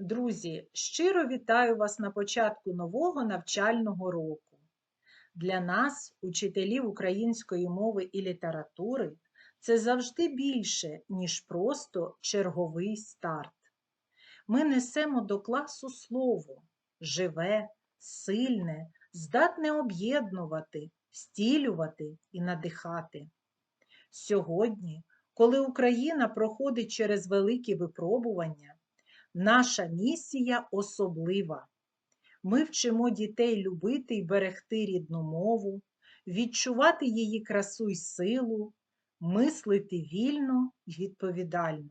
Друзі, щиро вітаю вас на початку нового навчального року. Для нас, учителів української мови і літератури, це завжди більше, ніж просто черговий старт. Ми несемо до класу слово живе, сильне, здатне об'єднувати, стілювати і надихати. Сьогодні, коли Україна проходить через великі випробування, Наша місія особлива. Ми вчимо дітей любити і берегти рідну мову, відчувати її красу й силу, мислити вільно й відповідально.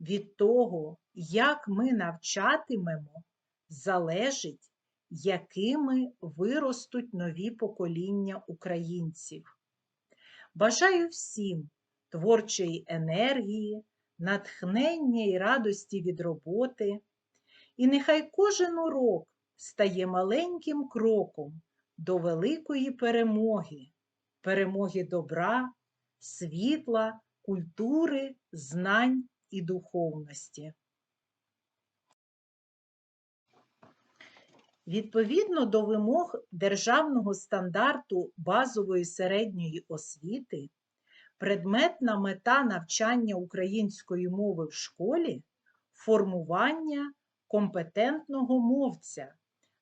Від того, як ми навчатимемо, залежить, якими виростуть нові покоління українців. Бажаю всім творчої енергії, натхнення і радості від роботи, і нехай кожен урок стає маленьким кроком до великої перемоги, перемоги добра, світла, культури, знань і духовності. Відповідно до вимог державного стандарту базової середньої освіти, Предметна мета навчання української мови в школі формування компетентного мовця,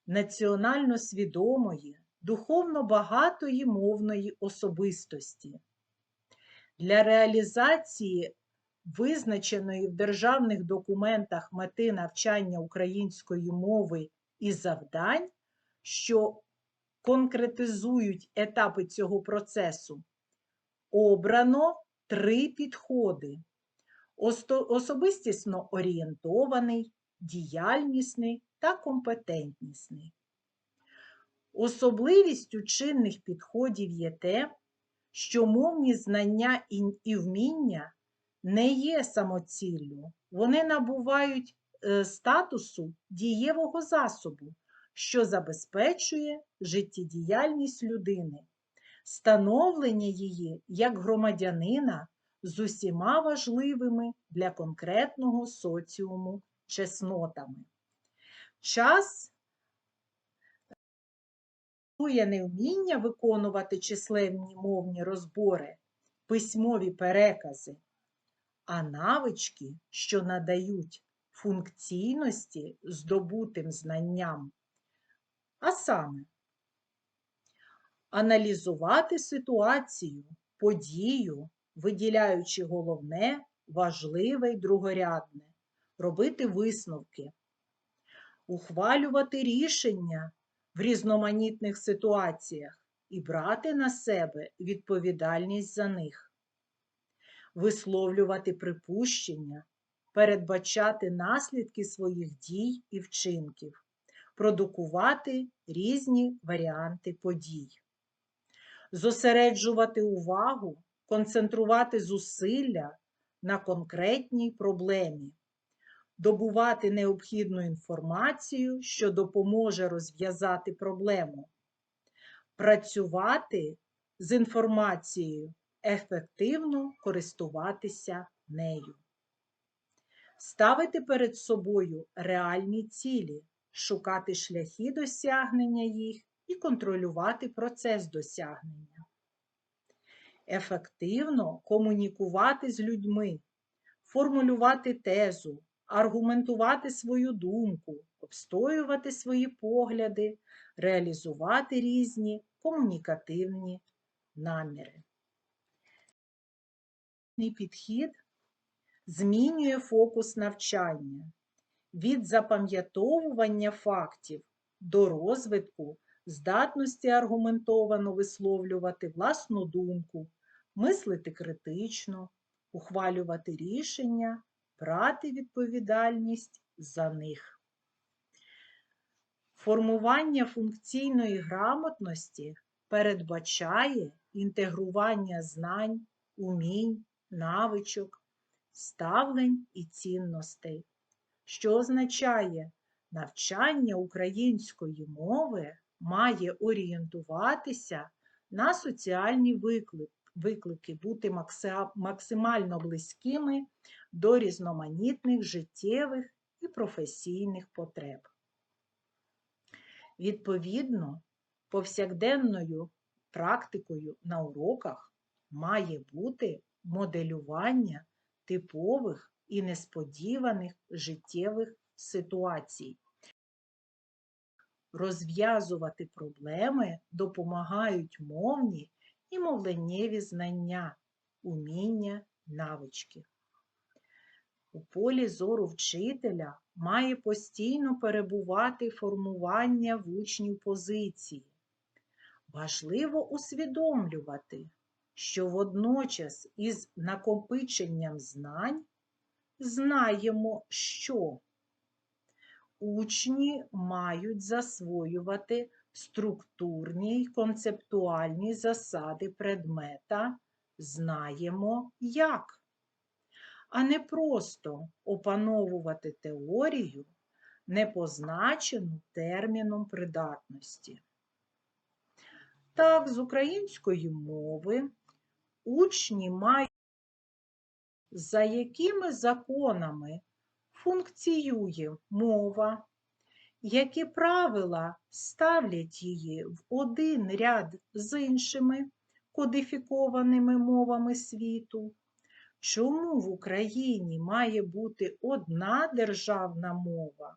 національно свідомої, духовно багатої мовної особистості. Для реалізації визначеної в державних документах мети навчання української мови і завдань, що конкретизують етапи цього процесу обрано три підходи: особистісно орієнтований, діяльнісний та компетентнісний. Особливістю чинних підходів є те, що мовні знання і вміння не є самоціллю, вони набувають е, статусу дієвого засобу, що забезпечує життєдіяльність людини становлення її як громадянина з усіма важливими для конкретного соціуму чеснотами. Час невміння виконувати численні мовні розбори, письмові перекази, а навички, що надають функційності здобутим знанням, а саме аналізувати ситуацію, подію, виділяючи головне, важливе й другорядне, робити висновки, ухвалювати рішення в різноманітних ситуаціях і брати на себе відповідальність за них, висловлювати припущення, передбачати наслідки своїх дій і вчинків, продукувати різні варіанти подій зосереджувати увагу, концентрувати зусилля на конкретній проблемі, добувати необхідну інформацію, що допоможе розв'язати проблему, працювати з інформацією, ефективно користуватися нею. Ставити перед собою реальні цілі, шукати шляхи досягнення їх і контролювати процес досягнення. Ефективно комунікувати з людьми, формулювати тезу, аргументувати свою думку, обстоювати свої погляди, реалізувати різні комунікативні наміри. Підхід змінює фокус навчання від запам'ятовування фактів до розвитку здатності аргументовано висловлювати власну думку, мислити критично, ухвалювати рішення, брати відповідальність за них. Формування функційної грамотності передбачає інтегрування знань, умінь, навичок, ставлень і цінностей, що означає навчання української мови має орієнтуватися на соціальні виклики, бути максимально близькими до різноманітних життєвих і професійних потреб. Відповідно, повсякденною практикою на уроках має бути моделювання типових і несподіваних життєвих ситуацій. Розв'язувати проблеми допомагають мовні і мовленнєві знання, уміння, навички. У полі зору вчителя має постійно перебувати формування в учнів позиції. Важливо усвідомлювати, що водночас із накопиченням знань знаємо, що учні мають засвоювати структурні й концептуальні засади предмета, знаємо як, а не просто опановувати теорію, не позначену терміном придатності. Так, з української мови учні мають, за якими законами функціює мова, які правила ставлять її в один ряд з іншими кодифікованими мовами світу, чому в Україні має бути одна державна мова,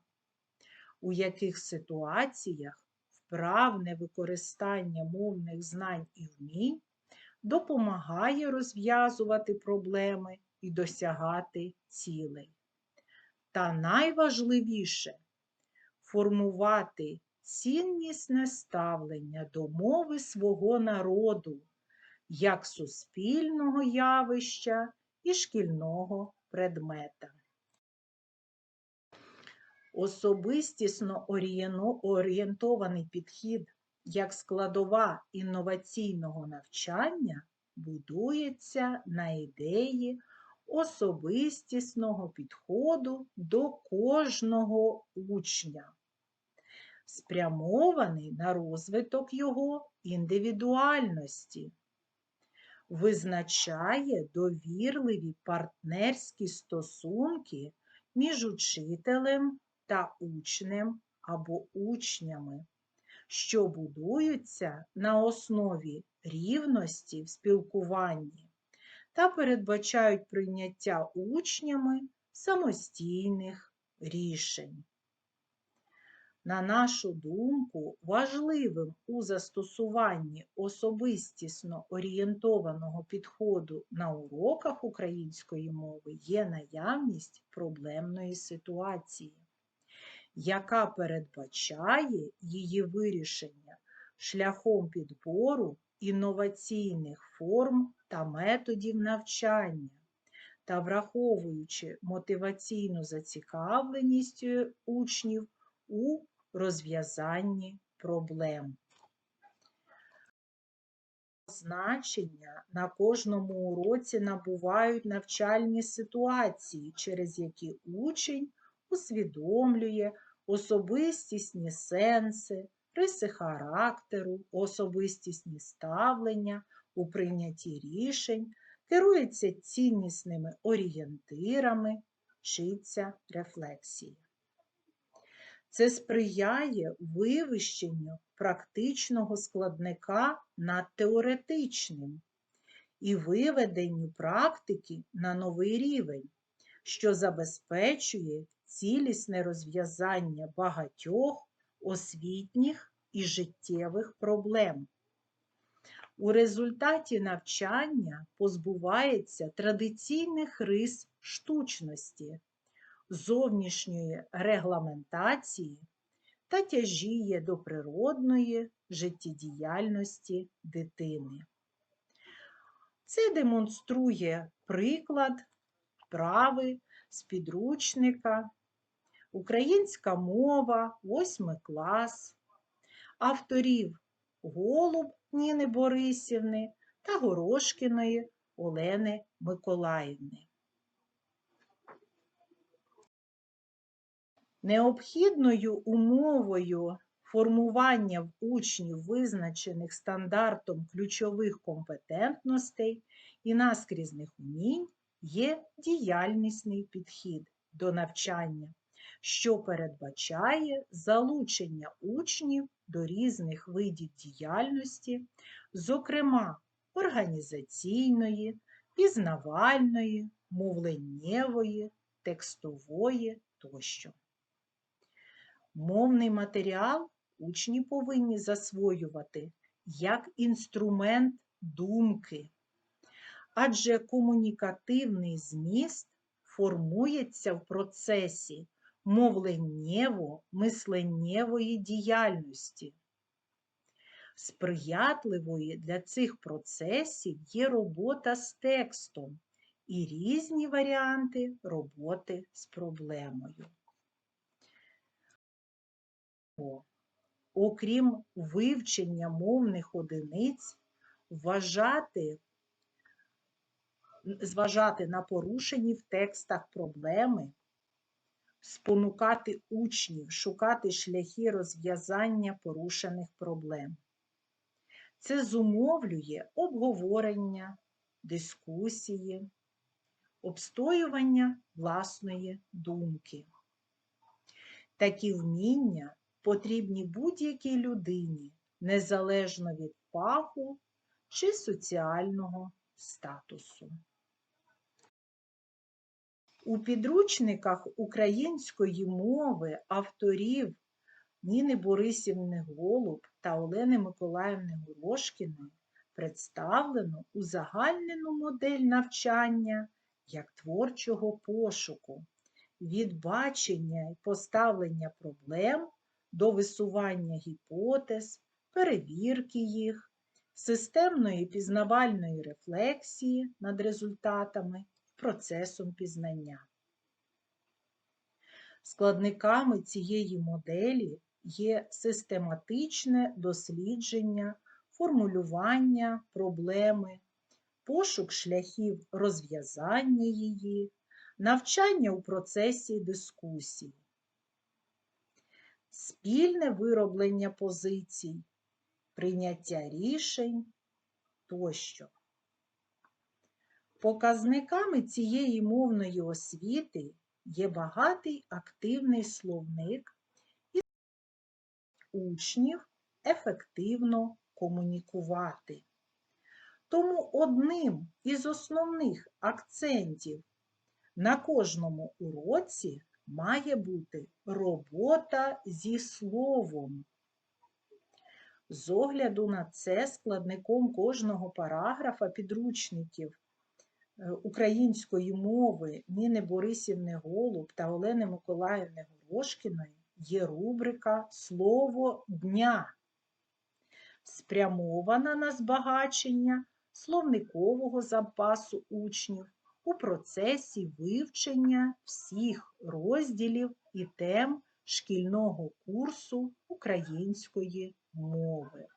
у яких ситуаціях вправне використання мовних знань і вмінь допомагає розв'язувати проблеми і досягати цілей. Та найважливіше формувати ціннісне ставлення до мови свого народу як суспільного явища і шкільного предмета. Особистісно орієнтований підхід як складова інноваційного навчання будується на ідеї особистісного підходу до кожного учня, спрямований на розвиток його індивідуальності, визначає довірливі партнерські стосунки між учителем та учнем або учнями, що будуються на основі рівності в спілкуванні та передбачають прийняття учнями самостійних рішень. На нашу думку, важливим у застосуванні особистісно орієнтованого підходу на уроках української мови є наявність проблемної ситуації, яка передбачає її вирішення шляхом підбору інноваційних форм та методів навчання та враховуючи мотиваційну зацікавленість учнів у розв'язанні проблем. Значення на кожному уроці набувають навчальні ситуації, через які учень усвідомлює особистісні сенси, риси характеру, особистісні ставлення у прийнятті рішень, керується ціннісними орієнтирами, вчиться рефлексії. Це сприяє вивищенню практичного складника над теоретичним і виведенню практики на новий рівень, що забезпечує цілісне розв'язання багатьох освітніх і життєвих проблем. У результаті навчання позбувається традиційних рис штучності, зовнішньої регламентації та тяжіє до природної життєдіяльності дитини. Це демонструє приклад вправи з підручника Українська мова, 8 клас, авторів Голуб Ніни Борисівни та Горошкіної Олени Миколаївни. Необхідною умовою формування в учнів визначених стандартом ключових компетентностей і наскрізних умінь є діяльнісний підхід до навчання, що передбачає залучення учнів до різних видів діяльності, зокрема організаційної, пізнавальної, мовленнєвої, текстової тощо. Мовний матеріал учні повинні засвоювати як інструмент думки, адже комунікативний зміст формується в процесі мовленнєво-мисленнєвої діяльності. Сприятливою для цих процесів є робота з текстом і різні варіанти роботи з проблемою. Окрім вивчення мовних одиниць, вважати, зважати на порушені в текстах проблеми, спонукати учнів шукати шляхи розв'язання порушених проблем. Це зумовлює обговорення, дискусії, обстоювання власної думки. Такі вміння потрібні будь-якій людині, незалежно від фаху чи соціального статусу. У підручниках української мови авторів Ніни Борисівни Голуб та Олени Миколаївни Горошкіної представлено узагальнену модель навчання як творчого пошуку, від бачення і поставлення проблем до висування гіпотез, перевірки їх, системної пізнавальної рефлексії над результатами процесом пізнання. Складниками цієї моделі є систематичне дослідження, формулювання проблеми, пошук шляхів розв'язання її, навчання у процесі дискусії, спільне вироблення позицій, прийняття рішень тощо. Показниками цієї мовної освіти є багатий активний словник і учнів ефективно комунікувати. Тому одним із основних акцентів на кожному уроці має бути робота зі словом. З огляду на це складником кожного параграфа підручників української мови Ніни Борисівни Голуб та Олени Миколаївни Горошкіної є рубрика Слово дня, спрямована на збагачення словникового запасу учнів у процесі вивчення всіх розділів і тем шкільного курсу української мови.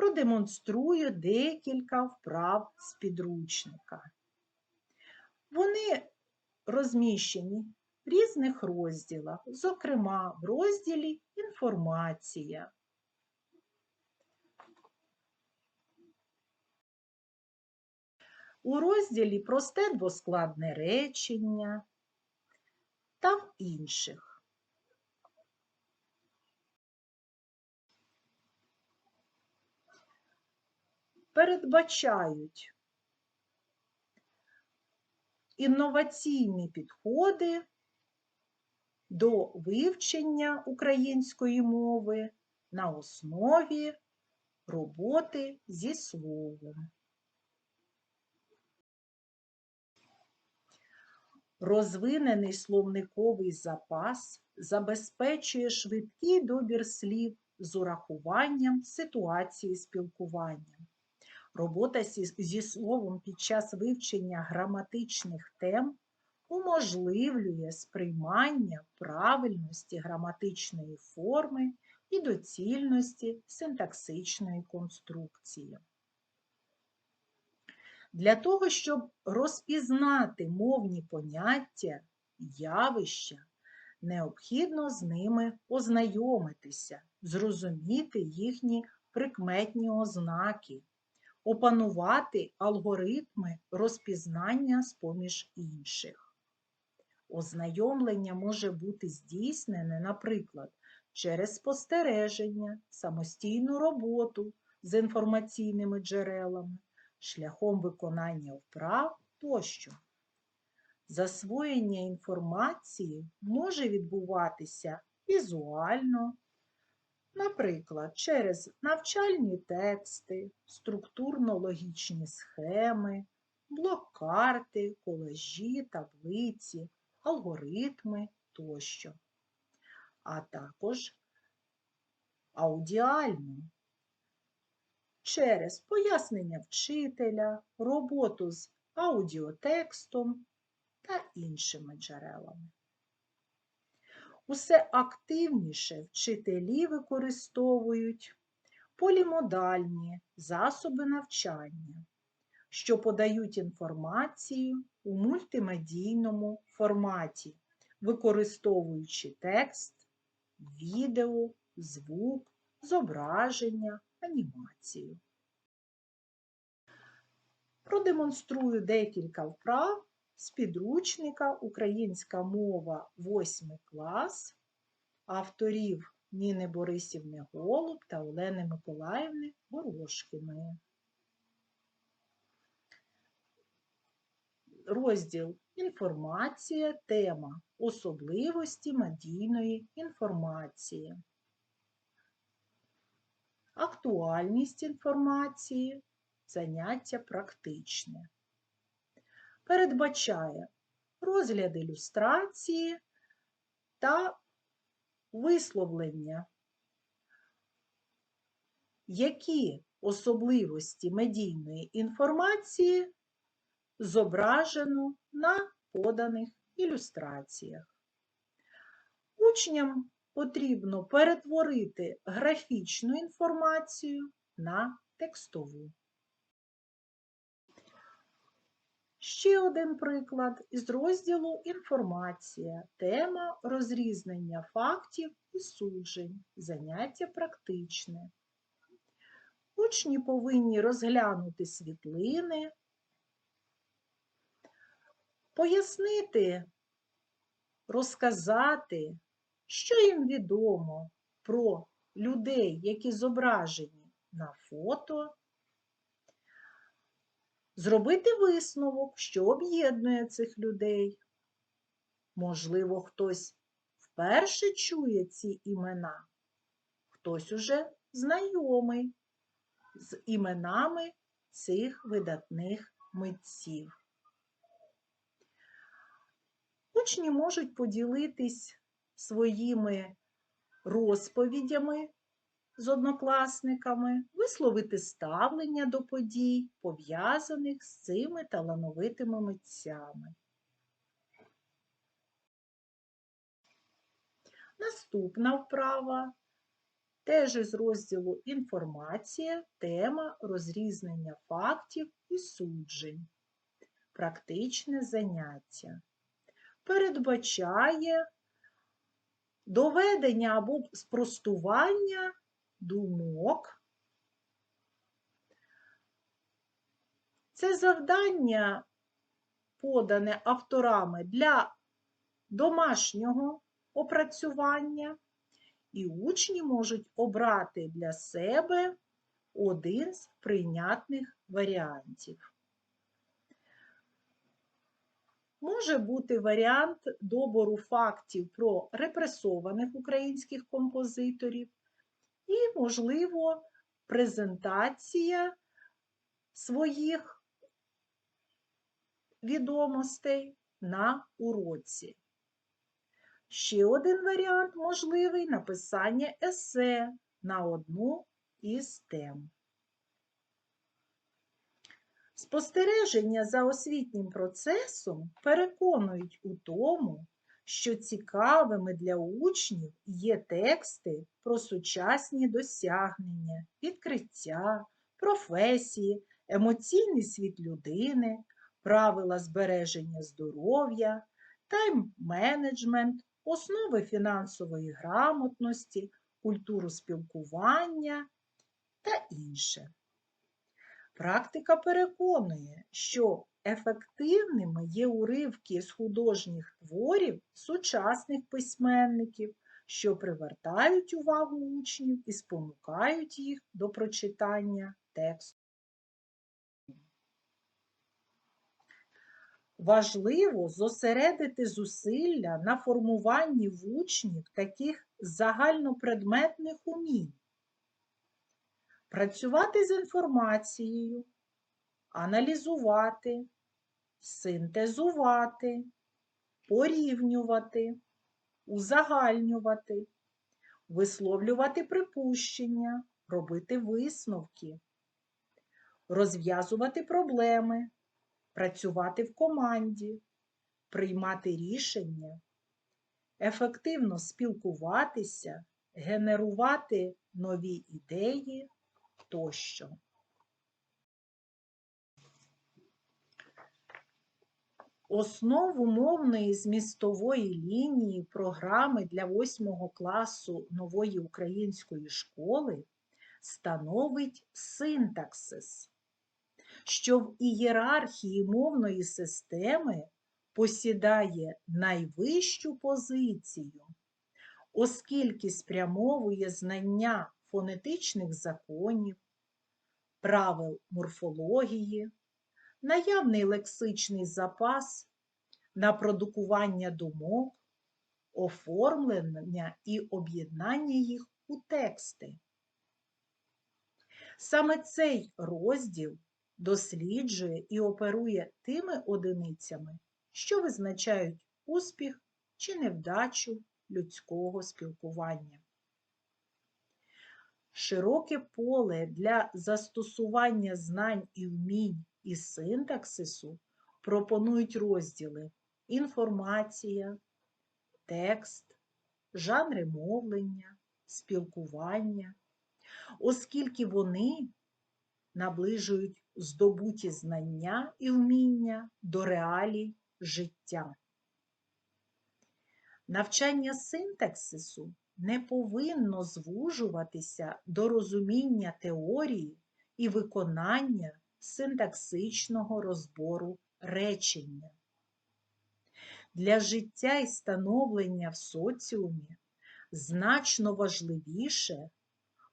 Продемонструю декілька вправ з підручника. Вони розміщені в різних розділах, зокрема в розділі Інформація. У розділі Просте двоскладне речення та в інших. Передбачають інноваційні підходи до вивчення української мови на основі роботи зі словом. Розвинений словниковий запас забезпечує швидкий добір слів з урахуванням ситуації спілкування. Робота зі словом під час вивчення граматичних тем уможливлює сприймання правильності граматичної форми і доцільності синтаксичної конструкції. Для того, щоб розпізнати мовні поняття, явища, необхідно з ними ознайомитися, зрозуміти їхні прикметні ознаки, опанувати алгоритми розпізнання з поміж інших. Ознайомлення може бути здійснене, наприклад, через спостереження, самостійну роботу з інформаційними джерелами, шляхом виконання вправ тощо. Засвоєння інформації може відбуватися візуально, наприклад, через навчальні тексти, структурно-логічні схеми, блок-карти, колажі, таблиці, алгоритми тощо, а також аудіально через пояснення вчителя, роботу з аудіотекстом та іншими джерелами. Усе активніше вчителі використовують полімодальні засоби навчання, що подають інформацію у мультимедійному форматі, використовуючи текст, відео, звук, зображення, анімацію. Продемонструю декілька вправ з підручника Українська мова 8 клас авторів Ніни Борисівни Голуб та Олени Миколаївни Горошкіної. Розділ Інформація, тема Особливості медійної інформації. Актуальність інформації, заняття практичне. Передбачає розгляд ілюстрації та висловлення, які особливості медійної інформації зображено на поданих ілюстраціях. Учням потрібно перетворити графічну інформацію на текстову. Ще один приклад із розділу Інформація. Тема розрізнення фактів і суджень. Заняття практичне. Учні повинні розглянути світлини, пояснити, розказати, що їм відомо про людей, які зображені на фото, зробити висновок, що об'єднує цих людей. Можливо, хтось вперше чує ці імена, хтось уже знайомий з іменами цих видатних митців. Учні можуть поділитись своїми розповідями з однокласниками, висловити ставлення до подій, пов'язаних з цими талановитими митцями. Наступна вправа теж із розділу Інформація, тема розрізнення фактів і суджень. Практичне заняття. Передбачає доведення або спростування думок. Це завдання подане авторами для домашнього опрацювання, і учні можуть обрати для себе один з прийнятних варіантів. Може бути варіант добору фактів про репресованих українських композиторів і, можливо, презентація своїх відомостей на уроці. Ще один варіант можливий написання есе на одну із тем. Спостереження за освітнім процесом переконують у тому, що цікавими для учнів є тексти про сучасні досягнення, відкриття, професії, емоційний світ людини, правила збереження здоров'я, тайм-менеджмент, основи фінансової грамотності, культуру спілкування та інше. Практика переконує, що ефективними є уривки з художніх творів сучасних письменників, що привертають увагу учнів і спонукають їх до прочитання тексту. Важливо зосередити зусилля на формуванні в учнів таких загальнопредметних умінь, працювати з інформацією, аналізувати, синтезувати, порівнювати, узагальнювати, висловлювати припущення, робити висновки, розв'язувати проблеми, працювати в команді, приймати рішення, ефективно спілкуватися, генерувати нові ідеї тощо. Основу мовної змістової лінії програми для 8 класу нової української школи становить синтаксис, що в ієрархії мовної системи посідає найвищу позицію, оскільки спрямовує знання фонетичних законів, правил морфології, наявний лексичний запас на продукування думок, оформлення і об'єднання їх у тексти. Саме цей розділ досліджує і оперує тими одиницями, що визначають успіх чи невдачу людського спілкування. Широке поле для застосування знань і вмінь і синтаксису пропонують розділи інформація, текст, жанри мовлення, спілкування, оскільки вони наближують здобуті знання і вміння до реалій життя. Навчання синтаксису не повинно звужуватися до розуміння теорії і виконання синтаксичного розбору речення. Для життя і становлення в соціумі значно важливіше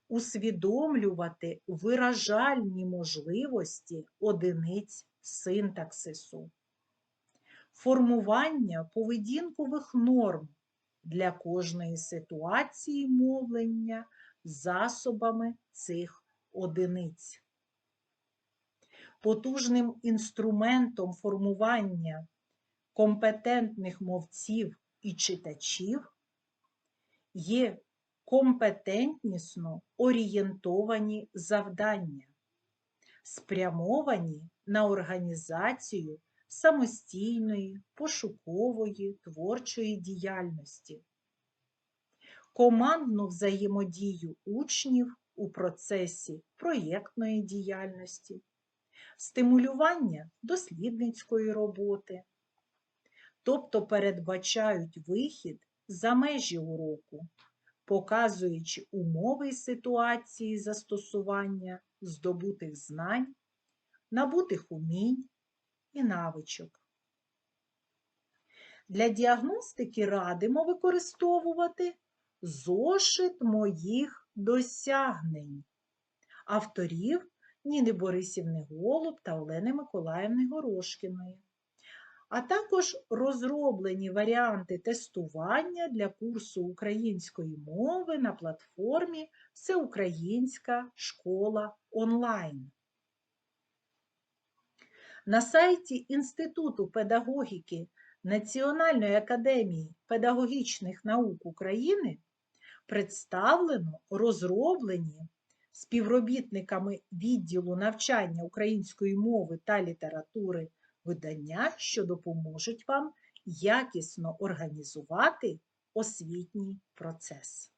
усвідомлювати виражальні можливості одиниць синтаксису, формування поведінкових норм для кожної ситуації мовлення засобами цих одиниць. Потужним інструментом формування компетентних мовців і читачів є компетентнісно орієнтовані завдання, спрямовані на організацію самостійної, пошукової, творчої діяльності, командну взаємодію учнів у процесі проєктної діяльності, стимулювання дослідницької роботи, тобто передбачають вихід за межі уроку, показуючи умови і ситуації застосування здобутих знань, набутих умінь і навичок. Для діагностики радимо використовувати зошит моїх досягнень авторів Ніни Борисівни Голуб та Олени Миколаївни Горошкіної, а також розроблені варіанти тестування для курсу української мови на платформі Всеукраїнська школа онлайн. На сайті Інституту педагогіки Національної академії педагогічних наук України представлено розроблені співробітниками відділу навчання української мови та літератури видання, що допоможуть вам якісно організувати освітній процес.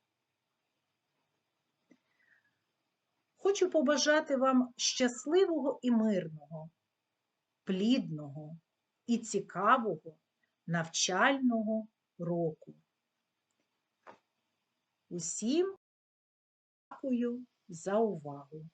Хочу побажати вам щасливого і мирного, плідного і цікавого навчального року. Усім дякую за увагу!